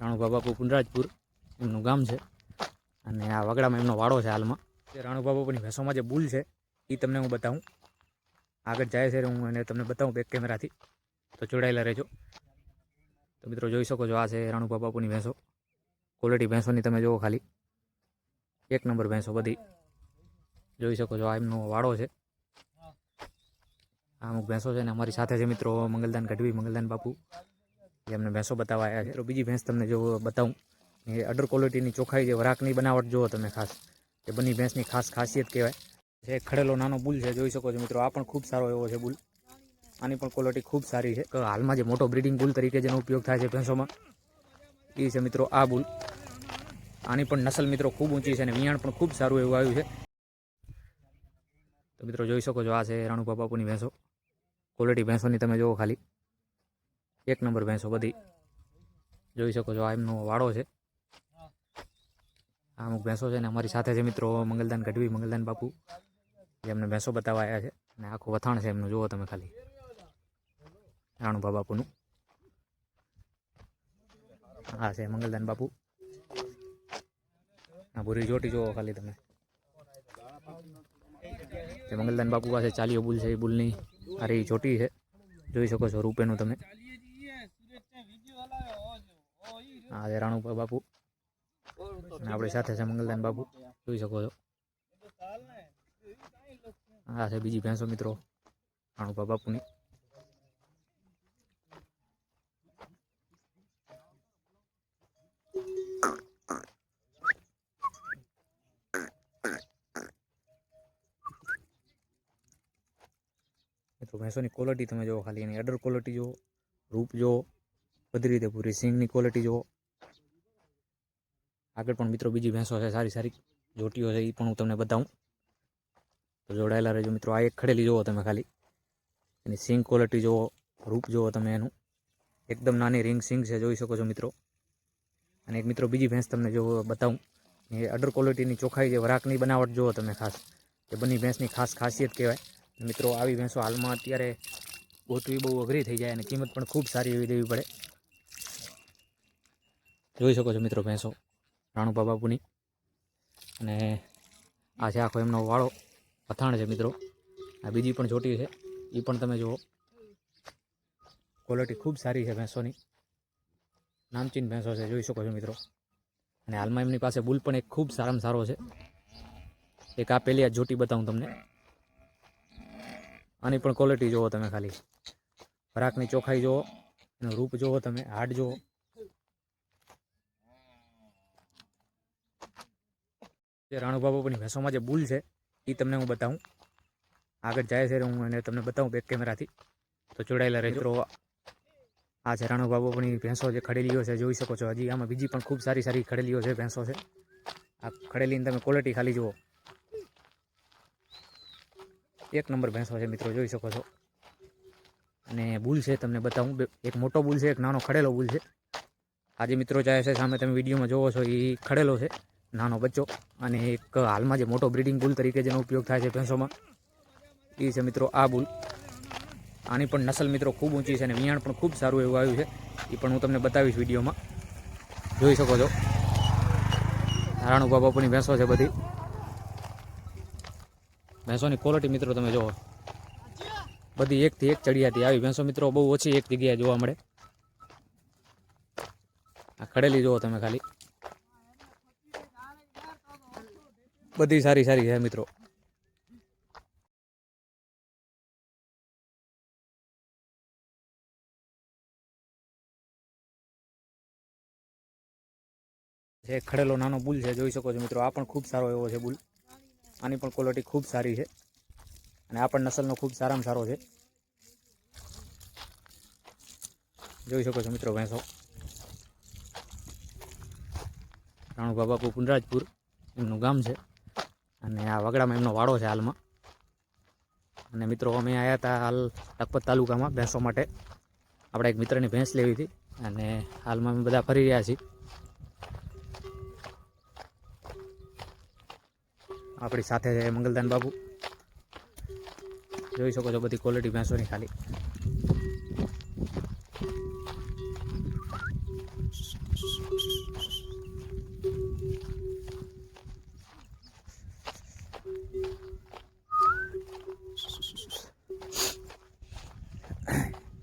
રાણુભા બાપુ પુનરાજપુર એમનું ગામ છે. અને આ વગડામાં એમનો વાડો છે હાલમાં. તે રાણુભા બાપુની ભેંસોમાં જે બુલ છે એ તમને હું બતાવું. આગળ જાય છે હું એને તમને બતાવું બેક કેમેરાથી તો જોડાયેલા રહેજો. તો મિત્રો જોઈ શકો છો આ છે રાણુભા બાપુની ભેંસો. ક્વોલિટી ભેંસોની તમે જુઓ ખાલી. એક નંબર ભેંસો બધી. જોઈ શકો છો આ એમનો વાડો છે. આ અમુક ભેંસો છે ને અમારી સાથે છે મિત્રો. મંગલદાન ગઢવી, મંગલદાન બાપુ. જે અમને ભેંસો બતાવવા આવ્યા છે તો બીજી ભેંસ તમને જો બતાવું. એ અડર ક્વોલિટીની ચોખાઈ જે વરાકની બનાવટ જુઓ તમે ખાસ. એ બંને ભેંસની ખાસ ખાસિયત કહેવાય. જે ખડેલો નાનો બુલ છે, જોઈ શકો છો મિત્રો. આ પણ ખૂબ સારો એવો છે બુલ. આની પણ ક્વોલિટી ખૂબ સારી છે. હાલમાં જે મોટો બ્રીડિંગ બુલ તરીકે જેનો ઉપયોગ થાય છે ભેંસોમાં, એ છે મિત્રો આ બુલ. આની પણ નસલ મિત્રો ખૂબ ઊંચી છે અને વિયાણ પણ ખૂબ સારું એવું આવ્યું છે. તો મિત્રો જોઈ શકો છો આ છે રાણુભા બાપુની ભેંસો. ક્વોલિટી ભેંસોની તમે જુઓ ખાલી. એક નંબર ભેંસો બધી. જોઈ શકો છો આ એમનો વાડો છે. આ અમુક ભેંસો છે ને અમારી સાથે છે મિત્રો, મંગલદાન ગઢવી, મંગલદાન બાપુ. જે અમને ભેંસો બતાવવા આવ્યા છે અને આખું વથાણ છે એમનું, જુઓ તમે ખાલી. રાણુભા બાપુનું. હા છે મંગલદાન બાપુ. આ ભૂરી ચોટી જુઓ ખાલી તમે. જે મંગલદાન બાપુ પાસે ચાલીઓ બુલ છે, એ બુલની સારી ચોટી છે. જોઈ શકો છો રૂપેનું તમે. હા છે રાણુભા બાપુ અને આપણી સાથે છે મંગલદાન બાપુ જોઈ શકો છો। આ છે બીજી ભેંસો મિત્રો રાણુભા બાપુની। મિત્રો, ભેંસોની ક્વોલિટી તમે જુઓ ખાલી, એની અડર ક્વોલિટી જુઓ, રૂપ જુઓ બધી રીતે પૂરી. સિંગની ક્વોલિટી જુઓ. આગળ પણ મિત્રો બીજી ભેંસો છે, સારી સારી જોટીઓ છે એ પણ હું તમને બતાવું. તો જોડાયેલા રહેજો મિત્રો. આ એક ખડેલી જુઓ તમે ખાલી. એની સિંગ ક્વોલિટી જુઓ, રૂપ જુઓ તમે એનું. એકદમ નાની રિંગ સિંગ છે, જોઈ શકો છો મિત્રો. અને એક મિત્રો બીજી ભેંસ તમને જો બતાવું. એ અડર ક્વોલિટીની ચોખાઈ જે વરાકની બનાવટ જુઓ તમે ખાસ. એ બંને ભેંસની ખાસ ખાસિયત કહેવાય. મિત્રો, આવી ભેંસો હાલમાં અત્યારે ગોઠવી બહુ અઘરી થઈ જાય અને કિંમત પણ ખૂબ સારી એવી દેવી પડે. જોઈ શકો છો મિત્રો ભેંસો રાણુભા બાપુની અને આ છે આખો એમનો વાળો અથાણ છે મિત્રો. આ બીજી પણ ચોટી છે. એ પણ તમે જુઓ. ક્વોલિટી ખૂબ સારી છે ભેંસોની. નામચીન ભેંસો છે, જોઈ શકો છો મિત્રો. અને હાલમાં એમની પાસે બુલ પણ એક ખૂબ સારામાં સારો છે. એક આ પહેલી આ જોટી બતાવું તમને. આની પણ ક્વોલિટી જુઓ તમે ખાલી. ખોરાકની ચોખાઈ જુઓ એનું રૂપ જુઓ તમે, હાડ જુઓ જે રાણુભા બાપુની ભેંસોમાં જે બુલ છે એ તમને હું બતાવું. આગળ જાય છે, હું એને તમને બતાવું બેક કેમેરાથી તો જોડાયેલા રહેજો. મિત્રો, આ છે રાણુભા બાપુની ભેંસો જે ખડેલીઓ છે, જોઈ શકો છો. હજી આમાં બીજી પણ ખૂબ સારી સારી ખડેલીઓ છે, ભેંસો છે. આ ખડેલીની તમે ક્વોલિટી ખાલી જુઓ. એક નંબર ભેંસો છે મિત્રો, જોઈ શકો છો. અને બુલ છે, તમને બતાવું. એક મોટો બુલ છે, એક નાનો ખડેલો બુલ છે. આજે મિત્રો જાય છે, સામે તમે વિડીયોમાં જોવો છો એ ખડેલો છે. નાનો બચ્ચો અને એક હાલમાં જે મોટો બ્રીડિંગ બુલ તરીકે જેનો ઉપયોગ થાય છે ભેંસોમાં, એ છે મિત્રો આ બુલ. આની પણ નસલ મિત્રો ખૂબ ઊંચી છે અને વિયાણ પણ ખૂબ સારું એવું આવ્યું છે. એ પણ હું તમને બતાવીશ વિડીયોમાં. જોઈ શકો છો. રાણુભા બાપુની ભેંસો છે બધી. ભેંસોની ક્વોલિટી મિત્રો તમે જુઓ. બધી એકથી એક ચડિયાતી. આવી ભેંસો મિત્રો બહુ ઓછી એક જગ્યાએ જોવા મળે. આ ખડેલી જુઓ તમે ખાલી. બધી સારી સારી છે મિત્રો. જે ખડેલો નાનો બુલ છે, જોઈ શકો છો મિત્રો, આ પણ ખૂબ સારો એવો છે બુલ આની પણ ક્વોલિટી ખૂબ સારી છે. અને આ પણ નસલનો ખૂબ સારામાં સારો છે. જોઈ શકો છો મિત્રો ભેંસો. રાણુભા બાપુ પુનરાજપુર એમનું ગામ છે. અને આ વગડામાં એમનો વાડો છે હાલમાં. અને મિત્રો, અમે આવ્યા હતા હાલ લખપત તાલુકામાં ભેંસો માટે. આપણે એક મિત્રની ભેંસ લેવી હતી અને હાલમાં અમે બધા ફરી રહ્યા છીએ. આપણી સાથે છે મંગલદાન બાબુ. જોઈ શકો છો બધી ક્વોલિટી ભેંસોની ખાલી.